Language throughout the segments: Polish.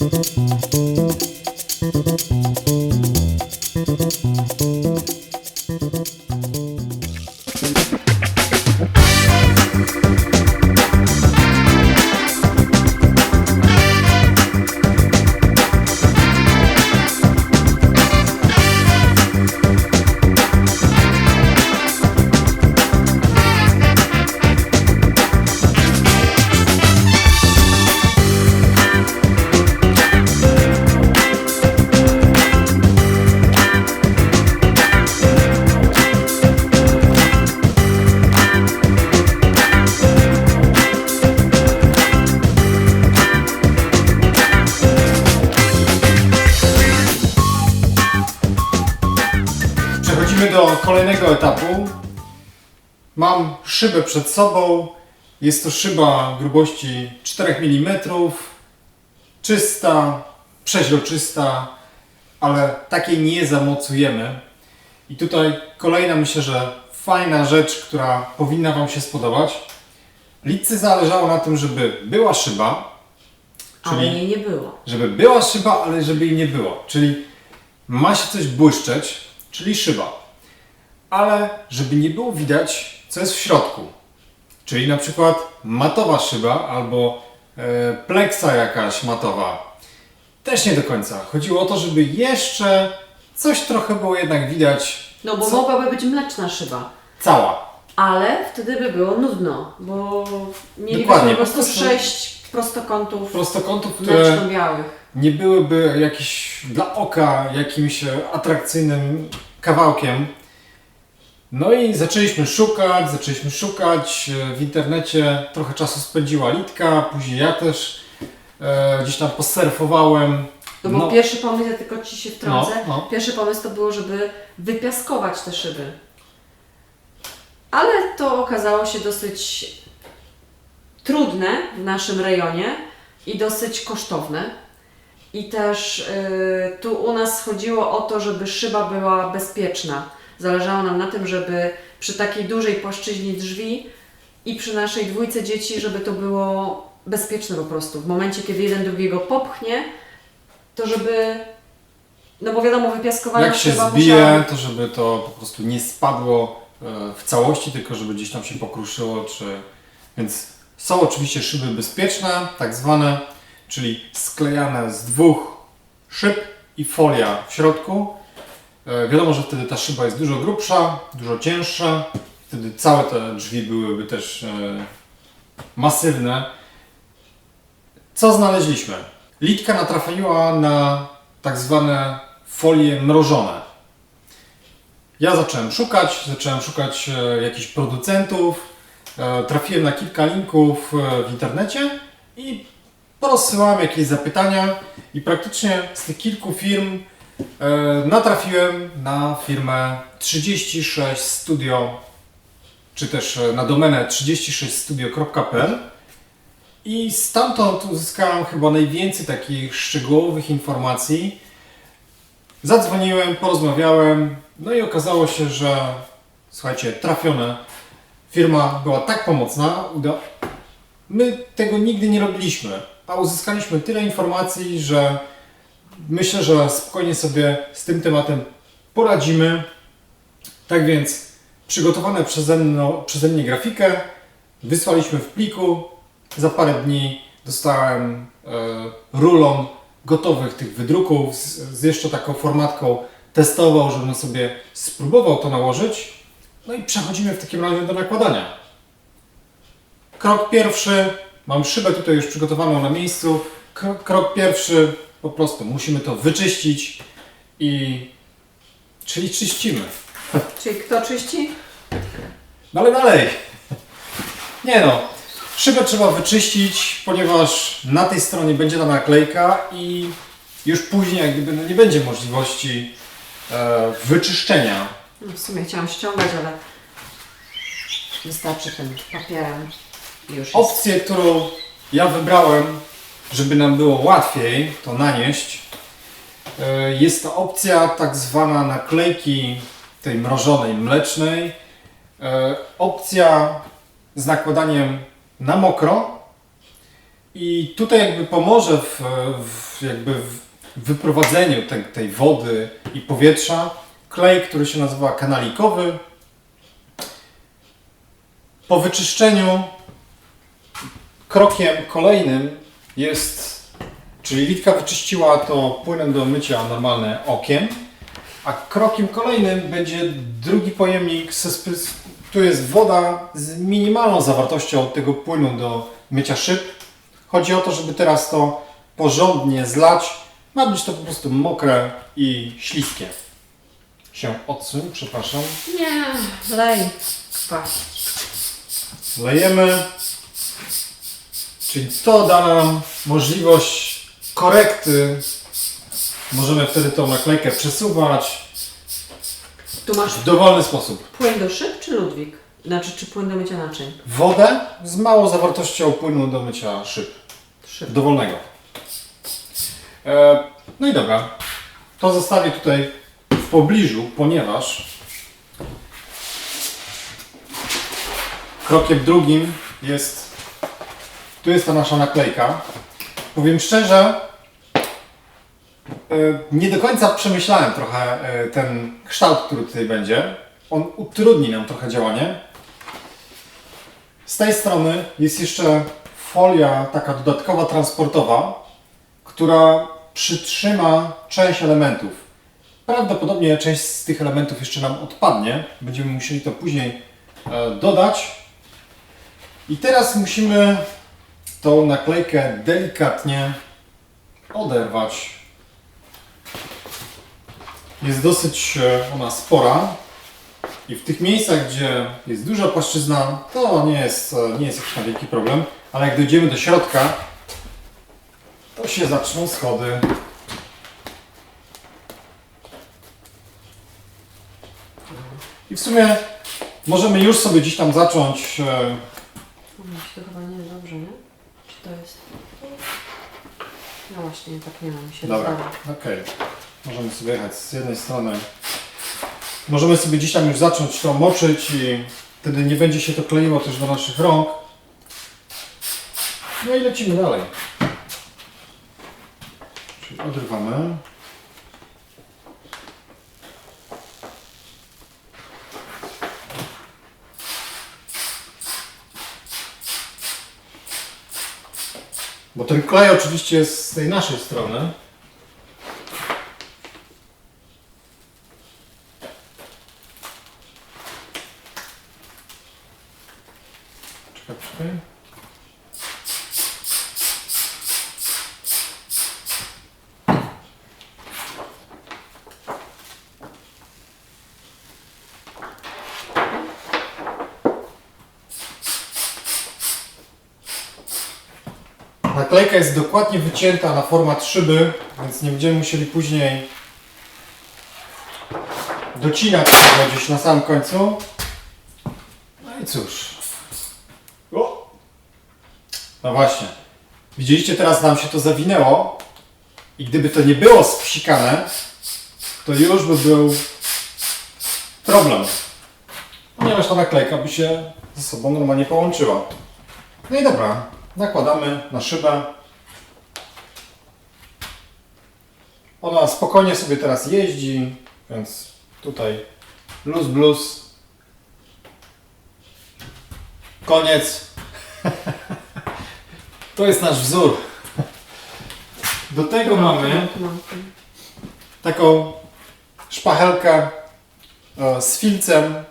Thank you. Przechodzimy do kolejnego etapu. Mam szybę przed sobą. Jest to szyba grubości 4 mm. Czysta, przeźroczysta, ale takiej nie zamocujemy. I tutaj kolejna myślę, że fajna rzecz, która powinna Wam się spodobać. Lidce zależało na tym, żeby była szyba, Ale Czyli- jej nie było. żeby była szyba, ale żeby jej nie było. Czyli ma się coś błyszczeć, czyli szyba. Ale żeby nie było widać, co jest w środku. Czyli na przykład matowa szyba albo e, pleksa jakaś matowa. Też nie do końca. Chodziło o to, żeby jeszcze coś trochę było jednak widać. No bo Co? mogłaby być mleczna szyba. Cała. Ale wtedy by było nudno, bo mielibyśmy Dokładnie, po prostu sześć prostokątów Prostokątów, które mleczno-białych. nie byłyby jakiś dla oka jakimś e, atrakcyjnym kawałkiem. No i zaczęliśmy szukać, zaczęliśmy szukać e, w internecie. Trochę czasu spędziła Litka, później ja też e, gdzieś tam posurfowałem. No bo No. pierwszy pomysł, ja tylko Ci się wtrącę, No, no. pierwszy pomysł to było, żeby wypiaskować te szyby. Ale to okazało się dosyć trudne w naszym rejonie i dosyć kosztowne. I też y, tu u nas chodziło o to, żeby szyba była bezpieczna. Zależało nam na tym, żeby przy takiej dużej płaszczyźnie drzwi i przy naszej dwójce dzieci, żeby to było bezpieczne po prostu. W momencie, kiedy jeden drugiego popchnie, to żeby. No bo wiadomo, wypiaskowana Jak się zbije, musiała- to żeby to po prostu nie spadło e, w całości, tylko żeby gdzieś tam się pokruszyło, czy... Więc są oczywiście szyby bezpieczne, tak zwane, czyli sklejane z dwóch szyb i folia w środku. E, Wiadomo, że wtedy ta szyba jest dużo grubsza, dużo cięższa. Wtedy całe te drzwi byłyby też e, masywne. Co znaleźliśmy? Litka natrafiła na tak zwane folie mrożone. Ja zacząłem szukać, zacząłem szukać e, jakichś producentów, trafiłem na kilka linków w internecie i porozsyłałem jakieś zapytania i praktycznie z tych kilku firm natrafiłem na firmę 36 Studio, czy też e, na domenę 36studio.pl i stamtąd uzyskałem chyba najwięcej takich szczegółowych informacji. Zadzwoniłem, porozmawiałem, no i okazało się, że słuchajcie, trafione. Firma była tak pomocna, uda... my tego nigdy nie robiliśmy, a uzyskaliśmy tyle informacji, że myślę, że spokojnie sobie z tym tematem poradzimy. Tak więc przygotowane przeze, mną, przeze mnie grafikę wysłaliśmy w pliku. Za parę dni dostałem e, rulon gotowych tych wydruków z, z jeszcze taką formatką testową, żebym sobie spróbował to nałożyć. No i przechodzimy w takim razie do nakładania. Krok pierwszy, mam szybę tutaj już przygotowaną na miejscu. Krok pierwszy, po prostu musimy to wyczyścić i czyli czyścimy. Czyli kto czyści? No ale dalej. Nie no. Szybę trzeba wyczyścić, ponieważ na tej stronie będzie ta naklejka i już później jak gdyby no nie będzie możliwości e, wyczyszczenia. No, w sumie chciałam ściągać, ale wystarczy tym papierem. i Już jest. Opcję, którą ja wybrałem, żeby nam było łatwiej to nanieść, e, jest to opcja tak zwana naklejki tej mrożonej, mlecznej. E, Opcja z nakładaniem na mokro I tutaj jakby pomoże w, w jakby w wyprowadzeniu tej, tej wody i powietrza klej, który się nazywa kanalikowy. Po wyczyszczeniu krokiem kolejnym jest, czyli Litka wyczyściła to płynem do mycia normalne okiem, a krokiem kolejnym będzie drugi pojemnik, tu jest woda z minimalną zawartością tego płynu do mycia szyb. Chodzi o to, żeby teraz to porządnie zlać. Ma być to po prostu mokre i śliskie. Się odsuń, przepraszam. Nie, lej. Kwas. Lejemy. Czyli to da nam możliwość korekty. Możemy wtedy tą naklejkę przesuwać Tu masz w dowolny sposób. płyn do szyb czy Ludwik? Znaczy, czy płyn do mycia naczyń? Wodę z małą zawartością płynu do mycia szyb. Szyb. Dowolnego. E, no i dobra. To zostawię tutaj w pobliżu, ponieważ krokiem drugim jest tu jest ta nasza naklejka. Powiem szczerze, e, nie do końca przemyślałem trochę e, ten kształt, który tutaj będzie. On utrudni nam trochę działanie. Z tej strony jest jeszcze folia taka dodatkowa transportowa, która przytrzyma część elementów. Prawdopodobnie część z tych elementów jeszcze nam odpadnie. Będziemy musieli to później e, dodać. I teraz musimy tą naklejkę delikatnie oderwać. Jest dosyć e, ona spora. I w tych miejscach, gdzie jest duża płaszczyzna, to nie jest, e, nie jest jakiś wielki problem, ale jak dojdziemy do środka, to się zaczną schody. I w sumie możemy już sobie gdzieś tam zacząć. e, Mówić to chyba nie jest dobrze, nie? Czy to jest... No właśnie, tak nie mam się Dobra, rozwala. okej. Możemy sobie jechać z jednej strony. Możemy sobie gdzieś tam już zacząć to moczyć i wtedy nie będzie się to kleiło też do naszych rąk. No i lecimy dalej. Czyli odrywamy. Bo ten klej oczywiście jest z tej naszej strony. Czekaj, czekaj. Naklejka jest dokładnie wycięta na format szyby, więc nie będziemy musieli później docinać tego gdzieś na samym końcu. No i cóż. O! No właśnie. Widzieliście, teraz nam się to zawinęło i gdyby to nie było spsikane, to już by był problem. Ponieważ ta naklejka by się ze sobą normalnie połączyła. No i dobra, nakładamy na szybę. Ona spokojnie sobie teraz jeździ, więc tutaj luz blues. Koniec. To jest nasz wzór. Do tego mamy taką szpachelkę e, z filcem.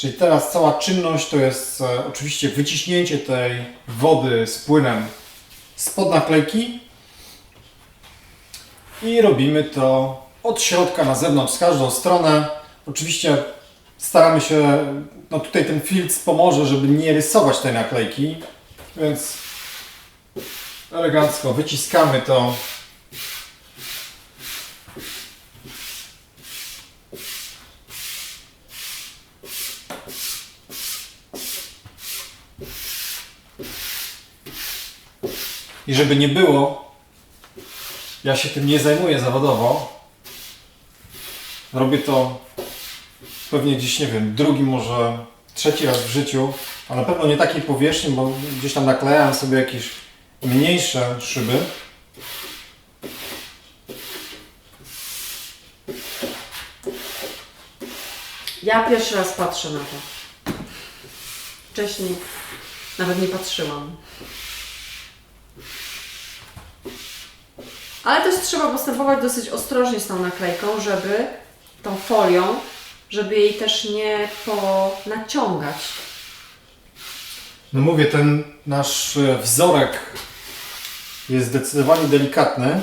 Czyli teraz cała czynność to jest e, oczywiście wyciśnięcie tej wody z płynem spod naklejki i robimy to od środka na zewnątrz, z każdą stronę. Oczywiście staramy się, no tutaj ten filc pomoże, żeby nie rysować tej naklejki, więc elegancko wyciskamy to I żeby nie było, ja się tym nie zajmuję zawodowo. Robię to pewnie gdzieś, nie wiem, drugi, może trzeci raz w życiu, a na pewno nie takiej powierzchni, bo gdzieś tam naklejałem sobie jakieś mniejsze szyby. Ja pierwszy raz patrzę na to. Wcześniej nawet nie patrzyłam. Ale też trzeba postępować dosyć ostrożnie z tą naklejką, żeby tą folią, żeby jej też nie ponaciągać. No mówię, ten nasz e, wzorek jest zdecydowanie delikatny.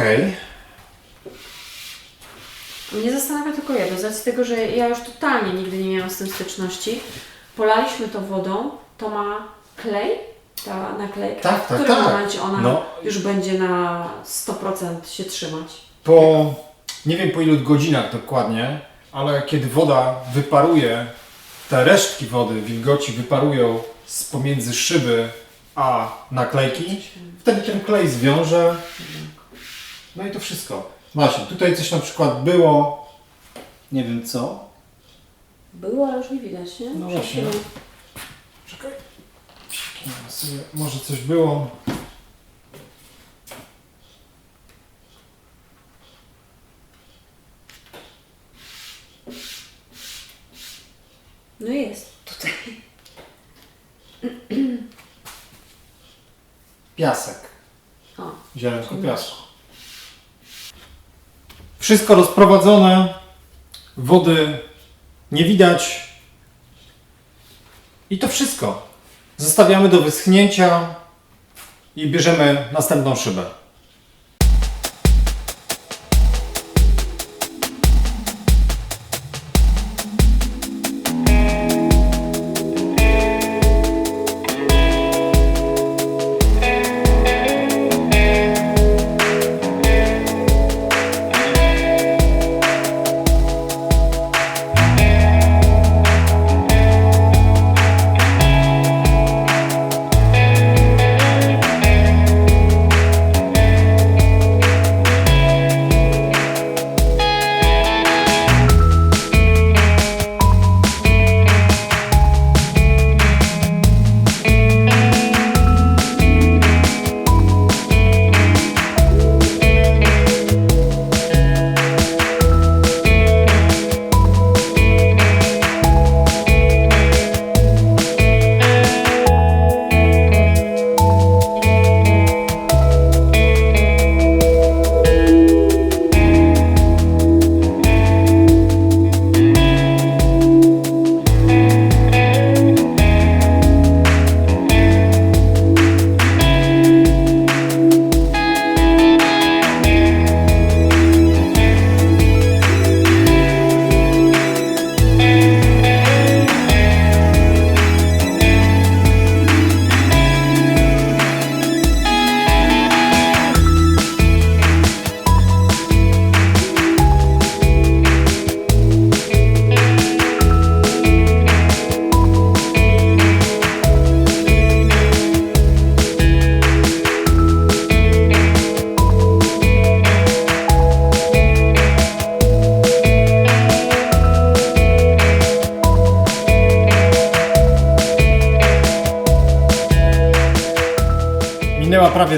Okej. Mnie zastanawia tylko jedno, z racji tego, że ja już totalnie nigdy nie miałam z tym styczności. Polaliśmy to wodą, to ma klej, ta naklejka. Tak, w tak, którym tak. momencie ona No. już będzie na 100% się trzymać? Po nie wiem po ilu godzinach dokładnie, ale kiedy woda wyparuje, te resztki wody, wilgoci wyparują z pomiędzy szyby a naklejki, wtedy ten klej zwiąże. No i to wszystko. Właśnie, tutaj coś na przykład było, nie wiem co. Było, ale już nie widać, nie? No Przed właśnie. chwilą. Czekaj. Ja sobie, może coś było. No jest, tutaj. Piasek. O, Ziarenko piasku. Wszystko rozprowadzone. Wody nie widać. I to wszystko. Zostawiamy do wyschnięcia i bierzemy następną szybę.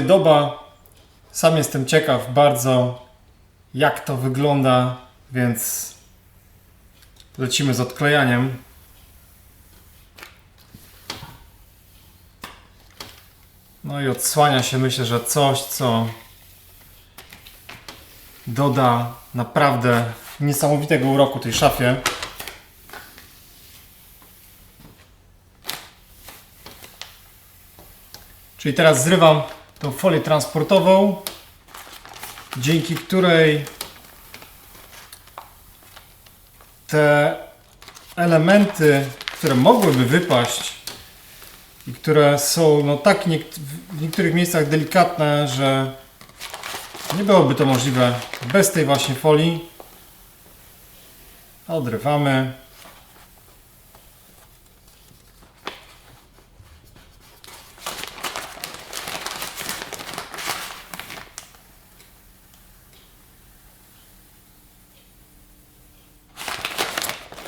Doba. Sam jestem ciekaw bardzo, jak to wygląda, więc lecimy z odklejaniem. No i odsłania się, myślę, że coś, co doda naprawdę niesamowitego uroku tej szafie. Czyli teraz zrywam tą folię transportową, dzięki której te elementy, które mogłyby wypaść i które są no, tak w niektórych miejscach delikatne, że nie byłoby to możliwe bez tej właśnie folii. Odrywamy.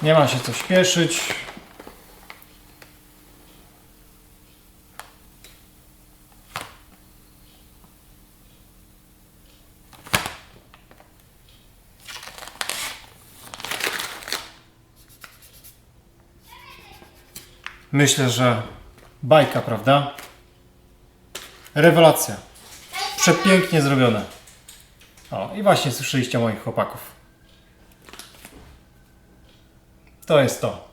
Nie ma się co śpieszyć. Myślę, że bajka, prawda? Rewelacja. Przepięknie zrobione. O, i właśnie słyszeliście moich chłopaków. To jest to.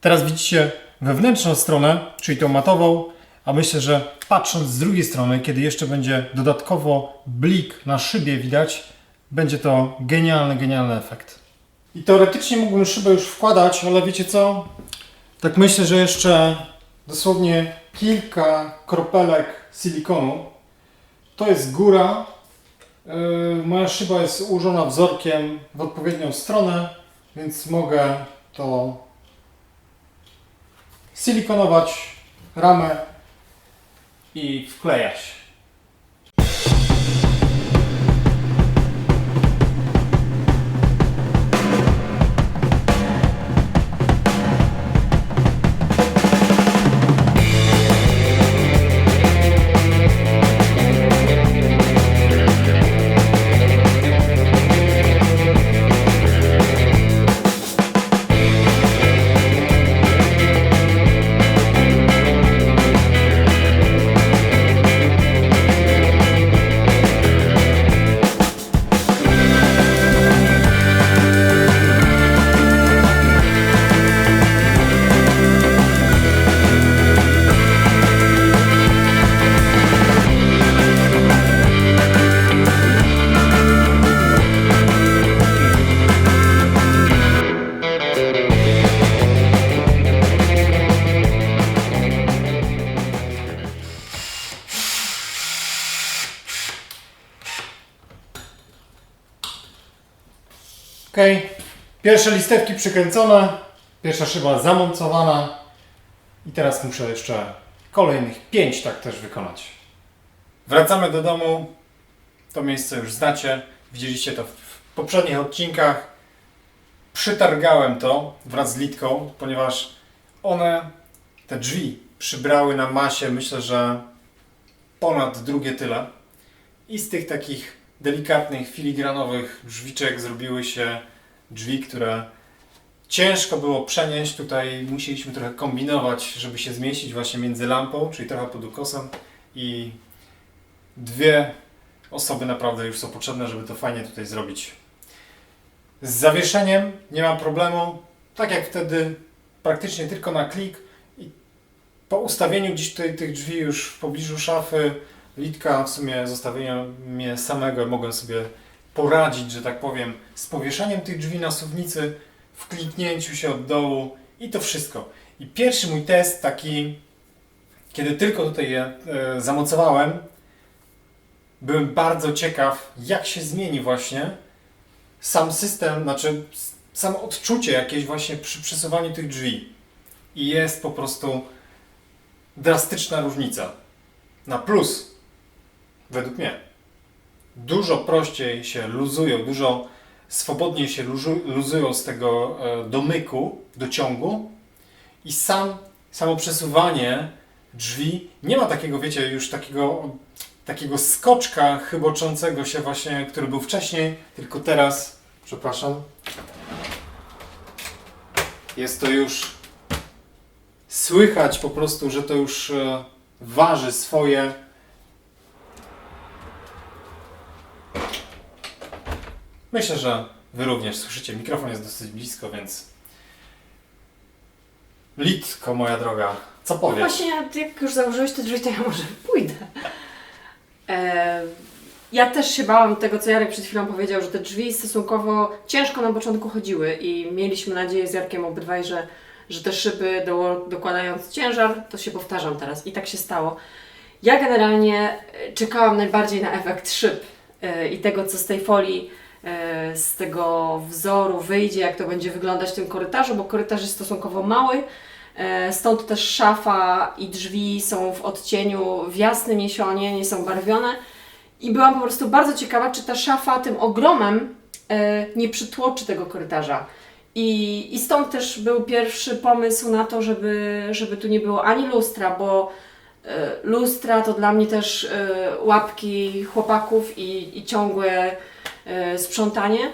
Teraz widzicie wewnętrzną stronę, czyli tą matową, a myślę, że patrząc z drugiej strony, kiedy jeszcze będzie dodatkowo blik na szybie widać, będzie to genialny, genialny efekt. I teoretycznie mógłbym szybę już wkładać, ale wiecie co? Tak myślę, że jeszcze dosłownie kilka kropelek silikonu. To jest góra. Yy, moja szyba jest ułożona wzorkiem w odpowiednią stronę, więc mogę to silikonować ramę i wklejać. Ok, pierwsze listewki przykręcone, pierwsza szyba zamontowana i teraz muszę jeszcze kolejnych pięć tak też wykonać. Wracamy do domu. To miejsce już znacie, widzieliście to w poprzednich odcinkach. Przytargałem to wraz z litką, ponieważ one, te drzwi, przybrały na masie, myślę, że ponad drugie tyle. I z tych takich delikatnych, filigranowych drzwiczek zrobiły się drzwi, które ciężko było przenieść. Tutaj musieliśmy trochę kombinować, żeby się zmieścić właśnie między lampą, czyli trochę pod ukosem i dwie osoby naprawdę już są potrzebne, żeby to fajnie tutaj zrobić. Z zawieszeniem nie ma problemu. Tak jak wtedy, praktycznie tylko na klik i po ustawieniu gdzieś tutaj tych drzwi już w pobliżu szafy, Litka w sumie zostawienia mnie samego mogłem sobie poradzić, że tak powiem, z powieszeniem tych drzwi na suwnicy, w kliknięciu się od dołu i to wszystko. I pierwszy mój test taki, kiedy tylko tutaj je e, zamocowałem, byłem bardzo ciekaw, jak się zmieni właśnie sam system, znaczy samo odczucie jakieś właśnie przy przesuwaniu tych drzwi. I jest po prostu drastyczna różnica. Na plus, według mnie. Dużo prościej się luzują, dużo swobodniej się luzu, luzują z tego e, domyku, dociągu i sam, samo przesuwanie drzwi nie ma takiego, wiecie, już takiego, takiego skoczka chyboczącego się właśnie, który był wcześniej, tylko teraz, przepraszam, jest to już słychać po prostu, że to już e, waży swoje. Myślę, że Wy również słyszycie. Mikrofon jest dosyć blisko, więc. Litko, moja droga, co No powiesz? właśnie, jak już założyłeś te drzwi, to ja może pójdę. E, ja też się bałam tego, co Jarek przed chwilą powiedział, że te drzwi stosunkowo ciężko na początku chodziły i mieliśmy nadzieję z Jarkiem obydwaj, że, że te szyby do, dokładając ciężar, to się powtarzam teraz i tak się stało. Ja generalnie e, czekałam najbardziej na efekt szyb e, i tego, co z tej folii, z tego wzoru wyjdzie, jak to będzie wyglądać w tym korytarzu, bo korytarz jest stosunkowo mały, E, Stąd też szafa i drzwi są w odcieniu w jasnym jesionie, nie są barwione. I byłam po prostu bardzo ciekawa, czy ta szafa tym ogromem e, nie przytłoczy tego korytarza. I, I stąd też był pierwszy pomysł na to, żeby, żeby tu nie było ani lustra, bo e, lustra to dla mnie też e, łapki chłopaków i, i ciągłe e, sprzątanie.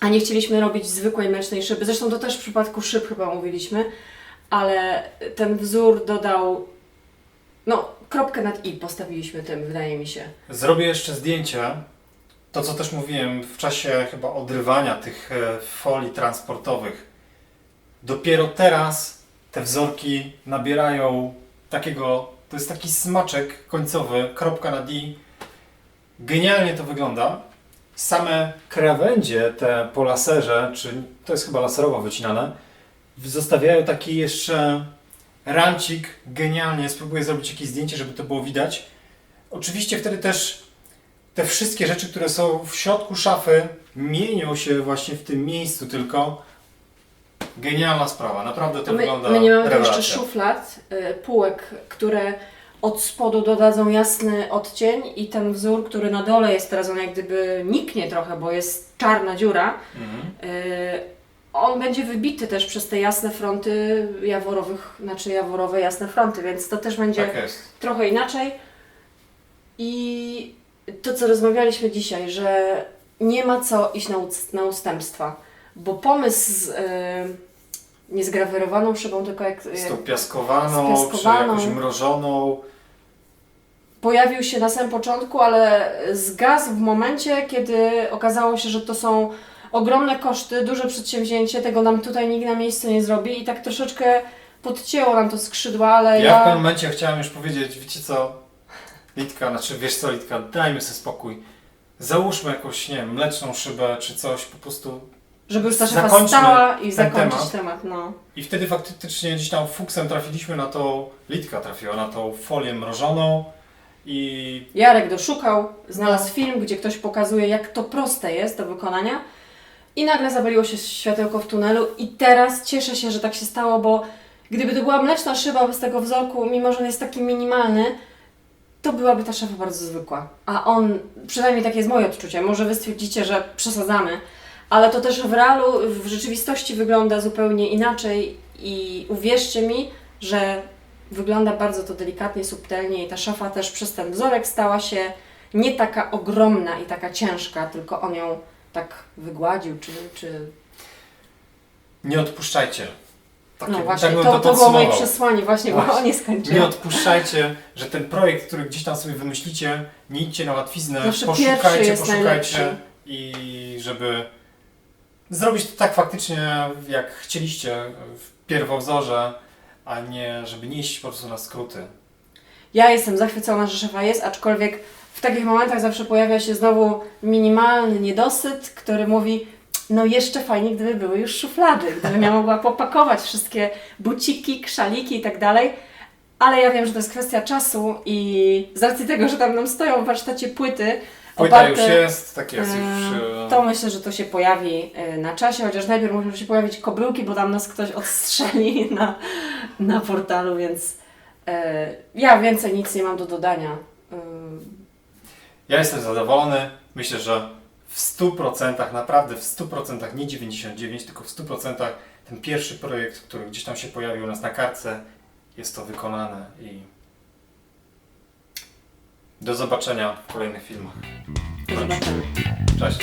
A nie chcieliśmy robić zwykłej mlecznej szyby. Zresztą to też w przypadku szyb chyba mówiliśmy, ale ten wzór dodał, no kropkę nad i postawiliśmy tym, wydaje mi się. Zrobię jeszcze zdjęcie. To, co też mówiłem w czasie chyba odrywania tych e, folii transportowych. Dopiero teraz te wzorki nabierają takiego, to jest taki smaczek końcowy, kropka na D. Genialnie to wygląda. Same krawędzie, te po laserze, czy to jest chyba laserowo wycinane, zostawiają taki jeszcze rancik. Genialnie. Spróbuję zrobić jakieś zdjęcie, żeby to było widać. Oczywiście wtedy też te wszystkie rzeczy, które są w środku szafy, mienią się właśnie w tym miejscu tylko. Genialna sprawa, naprawdę to My, wygląda my nie mamy tu rewelacja. jeszcze szuflad, y, półek, które od spodu dodadzą jasny odcień i ten wzór, który na dole jest teraz, on jak gdyby niknie trochę, bo jest czarna dziura, Mhm. y, on będzie wybity też przez te jasne fronty jaworowych, znaczy jaworowe jasne fronty, więc to też będzie Tak trochę inaczej. I to, co rozmawialiśmy dzisiaj, że nie ma co iść na, ust- na ustępstwa, bo pomysł z y, nie zgrawerowaną szybą, tylko jak, Z tą piaskowaną, Spiaskowaną. czy jakąś mrożoną. Pojawił się na samym początku, ale zgasł w momencie, kiedy okazało się, że to są ogromne koszty, duże przedsięwzięcie, tego nam tutaj nikt na miejscu nie zrobi i tak troszeczkę podcięło nam to skrzydła, ale Ja, ja... w pewnym momencie chciałem już powiedzieć, wiecie co, Litka, znaczy wiesz co Litka, dajmy sobie spokój. Załóżmy jakąś, nie wiem, mleczną szybę czy coś, po prostu żeby już ta Zakończmy stała i ten zakończyć temat. temat, no. I wtedy faktycznie gdzieś tam fuksem trafiliśmy na tą, Litka trafiła na tą folię mrożoną i Jarek doszukał, znalazł film, gdzie ktoś pokazuje, jak to proste jest do wykonania. I nagle zapaliło się światełko w tunelu i teraz cieszę się, że tak się stało, bo gdyby to była mleczna szyba bez tego wzorku, mimo że on jest taki minimalny, to byłaby ta szafa bardzo zwykła. A on, przynajmniej takie jest moje odczucie, może Wy stwierdzicie, że przesadzamy, ale to też w realu, w rzeczywistości wygląda zupełnie inaczej i uwierzcie mi, że wygląda bardzo to delikatnie, subtelnie i ta szafa też przez ten wzorek stała się nie taka ogromna i taka ciężka, tylko on ją tak wygładził, czy, czy... nie odpuszczajcie. Takie, no właśnie, tak bym to, to, było moje przesłanie właśnie, bo Właśnie. nie skończyłem. Nie odpuszczajcie, że ten projekt, który gdzieś tam sobie wymyślicie, nie idźcie na łatwiznę, Zawsze poszukajcie, poszukajcie najlepszy. i żeby zrobić to tak faktycznie, jak chcieliście w pierwowzorze, a nie, żeby nie iść po prostu na skróty. Ja jestem zachwycona, że szafa jest, aczkolwiek w takich momentach zawsze pojawia się znowu minimalny niedosyt, który mówi, no jeszcze fajnie, gdyby były już szuflady, gdybym ja mogła popakować wszystkie buciki, krzaliki i tak dalej. Ale ja wiem, że to jest kwestia czasu i z racji tego, że tam nam stoją w warsztacie płyty Płyta już jest, tak jest e, już. e, to myślę, że to się pojawi e, na czasie, chociaż najpierw muszą się pojawić kobryłki, bo tam nas ktoś odstrzeli na, na portalu, więc ja więcej nic nie mam do dodania. Ja jestem zadowolony. Myślę, że w 100%, naprawdę w 100%, nie 99%, tylko w 100% ten pierwszy projekt, który gdzieś tam się pojawił u nas na kartce, jest to wykonane i do zobaczenia w kolejnych filmach. Do zobaczenia. Cześć.